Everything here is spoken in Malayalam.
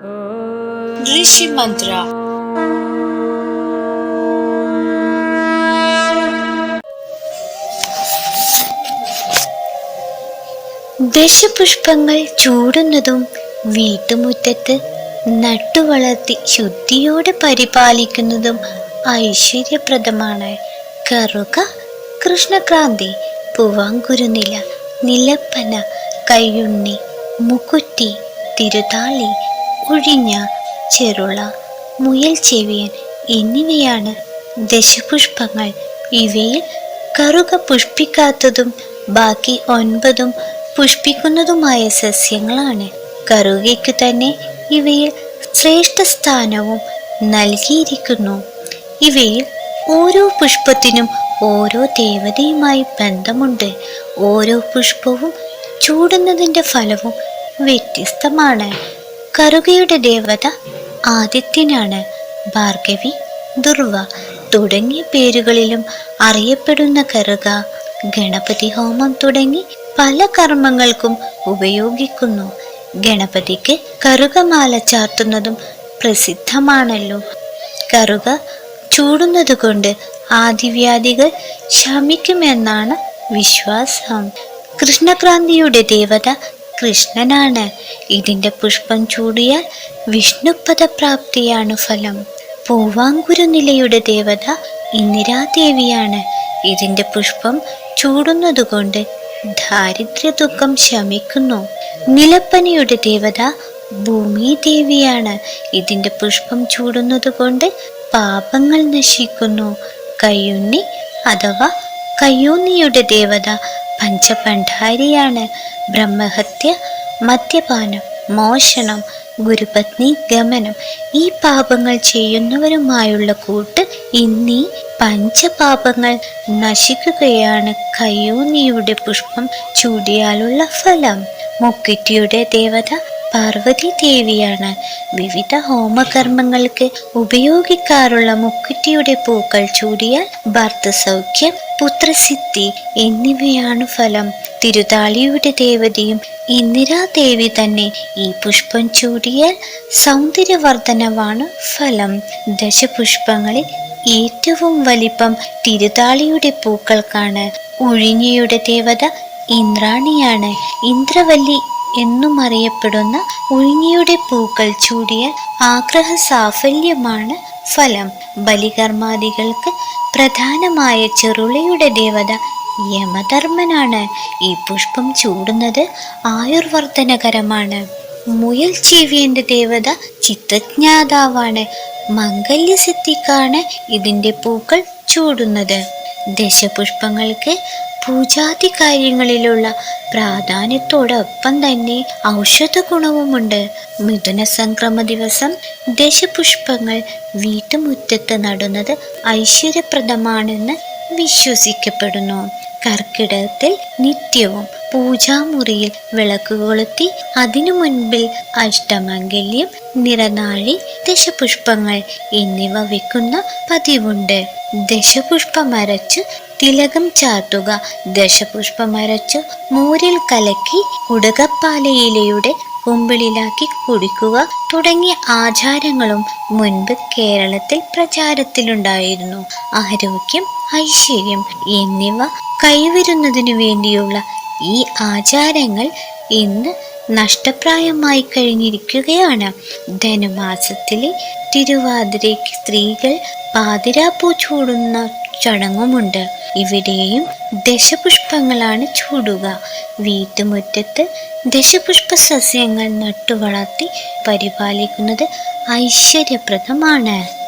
ഋഷി मंत्र ദശപുഷ്പങ്ങൾ ചൂടുന്നതും വീട്ടുമുറ്റത്ത് നട്ടുവളർത്തി ശുദ്ധിയോടെ പരിപാലിക്കുന്നതും ഐശ്വര്യപ്രദമാണ്. കറുക കൃഷ്ണക്രാന്തി പൂവാങ്കുരുനില നിലപ്പന കയ്യുണ്ണി മുക്കുറ്റി തിരുതാളി ഒഴിഞ്ഞ ചെറുള മുയൽ ചെവിയൻ എന്നിവയാണ് ദശപുഷ്പങ്ങൾ. ഇവയിൽ കറുക പുഷ്പിക്കാത്തതും ബാക്കി ഒൻപതും പുഷ്പിക്കുന്നതുമായ സസ്യങ്ങളാണ്. കറുകയ്ക്ക് തന്നെ ഇവയിൽ ശ്രേഷ്ഠ സ്ഥാനവും നൽകിയിരിക്കുന്നു. ഇവയിൽ ഓരോ പുഷ്പത്തിനും ഓരോ ദേവതയുമായി ബന്ധമുണ്ട്. ഓരോ പുഷ്പവും ചൂടുന്നതിന്റെ ഫലവും വ്യത്യസ്തമാണ്. കറുകയുടെ ദേവത ആദിത്യനാണ്. ഭാർഗവി ദുർവ തുടങ്ങിയ പേരുകളിലും അറിയപ്പെടുന്ന കറുക ഗണപതി ഹോമം തുടങ്ങി പല കർമ്മങ്ങൾക്കും ഉപയോഗിക്കുന്നു. ഗണപതിക്ക് കറുകമാല ചാർത്തുന്നതും പ്രസിദ്ധമാണല്ലോ. കറുക ചൂടുന്നതുകൊണ്ട് ആദിവ്യാധികൾ ശമിക്കുമെന്നാണ് വിശ്വാസം. കൃഷ്ണക്രാന്തിയുടെ ദേവത കൃഷ്ണനാണ്. ഇതിന്റെ പുഷ്പം ചൂടിയാൽ വിഷ്ണുപദപ്രാപ്തിയാണ് ഫലം. പൂവാങ്കുരുനിലയുടെ ദേവത ഇന്ദിരാദേവിയാണ്. ഇതിന്റെ പുഷ്പം ചൂടുന്നതുകൊണ്ട് ദാരിദ്ര്യ ദുഃഖം ശമിക്കുന്നു. നിലപ്പനിയുടെ ദേവത ഭൂമി ദേവിയാണ് ഇതിന്റെ പുഷ്പം ചൂടുന്നതുകൊണ്ട് പാപങ്ങൾ നശിക്കുന്നു. കയ്യുണ്ണി അഥവാ കയ്യൂന്നിയുടെ ദേവത പഞ്ചപണ്ഡാരിയാണ് ബ്രഹ്മഹത്യ മദ്യപാനം മോഷണം ഗുരുപത്നി ഗമനം. ഈ പാപങ്ങൾ ചെയ്യുന്നവരുമായുള്ള കൂട്ട് ഇന്നീ പഞ്ചപാപങ്ങൾ നശിക്കുകയാണ്. കയ്യോനിയുടെ പുഷ്പം ചൂടിയാലുള്ള ഫലം. മുക്കുറ്റിയുടെ ദേവത പാർവതി ദേവിയാണ്. വിവിധ ഹോമകർമ്മങ്ങൾക്ക് ഉപയോഗിക്കാറുള്ള മുക്കുറ്റിയുടെ പൂക്കൾ ചൂടിയാൽ ഭർത്തസൗഖ്യം പുത്രസിദ്ധി എന്നിവയാണ് ഫലം. തിരുതാളിയുടെ ദേവതയും ഇന്ദിരാദേവി തന്നെ ഈ പുഷ്പം ചൂടിയാൽ സൗന്ദര്യവർദ്ധനവാണ് ഫലം. ദശപുഷ്പങ്ങളിൽ ഏറ്റവും വലിപ്പം തിരുതാളിയുടെ പൂക്കൾക്കാണ്. ഉഴിഞ്ഞയുടെ ദേവത ഇന്ദ്രാണിയാണ്. ഇന്ദ്രവല്ലി എന്നും അറിയപ്പെടുന്ന ഉഴിഞ്ഞിയുടെ പൂക്കൾ ചൂടിയ ആഗ്രഹ സാഫല്യമാണ് ഫലം. ബലികർമാദികൾക്ക് പ്രധാനമായ ചെറുളയുടെ ദേവത യമധർമ്മനാണ്. ഈ പുഷ്പം ചൂടുന്നത് ആയുർവർദ്ധനകരമാണ്. മുയൽ ചീവിയന്റെ ദേവത ചിത്രജ്ഞാതാവാണ്. മംഗല്യസിദ്ധിക്കാണ് ഇതിന്റെ പൂക്കൾ ചൂടുന്നത്. ദശപുഷ്പങ്ങൾക്ക് പൂജാതി കാര്യങ്ങളിലുള്ള പ്രാധാന്യത്തോടൊപ്പം തന്നെ ഔഷധ ഗുണവുമുണ്ട് മിഥുന സംക്രമ ദിവസം ദശപുഷ്പങ്ങൾ വീട്ടുമുറ്റത്ത് നടുന്നത് ഐശ്വര്യപ്രദമാണെന്ന് വിശ്വസിക്കപ്പെടുന്നു. കർക്കിടകത്തിൽ നിത്യവും പൂജാമുറിയിൽ വിളക്ക് കൊളുത്തി അതിനു മുൻപിൽ അഷ്ടമംഗല്യം നിറനാഴി ദശപുഷ്പങ്ങൾ എന്നിവ വെക്കുന്ന പതിവുണ്ട്. ദശപുഷ്പമരച്ച് തിലകം ചാർത്തുക ദശപുഷ്പമരച്ച് മോരിൽ കലക്കി കുടകപ്പാലയിലയുടെ കുമ്പിളിലാക്കി കുടിക്കുക തുടങ്ങിയ ആചാരങ്ങളും മുൻപ് കേരളത്തിൽ പ്രചാരത്തിലുണ്ടായിരുന്നു. ആരോഗ്യം ഐശ്വര്യം എന്നിവ കൈവരുന്നതിനു വേണ്ടിയുള്ള ഈ ആചാരങ്ങൾ ഇന്ന് നഷ്ടപ്രായമായി കഴിഞ്ഞിരിക്കുകയാണ്. ധനുമാസത്തിലെ തിരുവാതിരയ്ക്ക് സ്ത്രീകൾ പാതിരാപ്പൂ ചൂടുന്ന ചടങ്ങുമുണ്ട്. ഇവിടെയും ദശപുഷ്പങ്ങളാണ് ചൂടുക. വീട്ടുമുറ്റത്ത് ദശപുഷ്പ സസ്യങ്ങൾ നട്ടുവളർത്തി പരിപാലിക്കുന്നത് ഐശ്വര്യപ്രദമാണ്.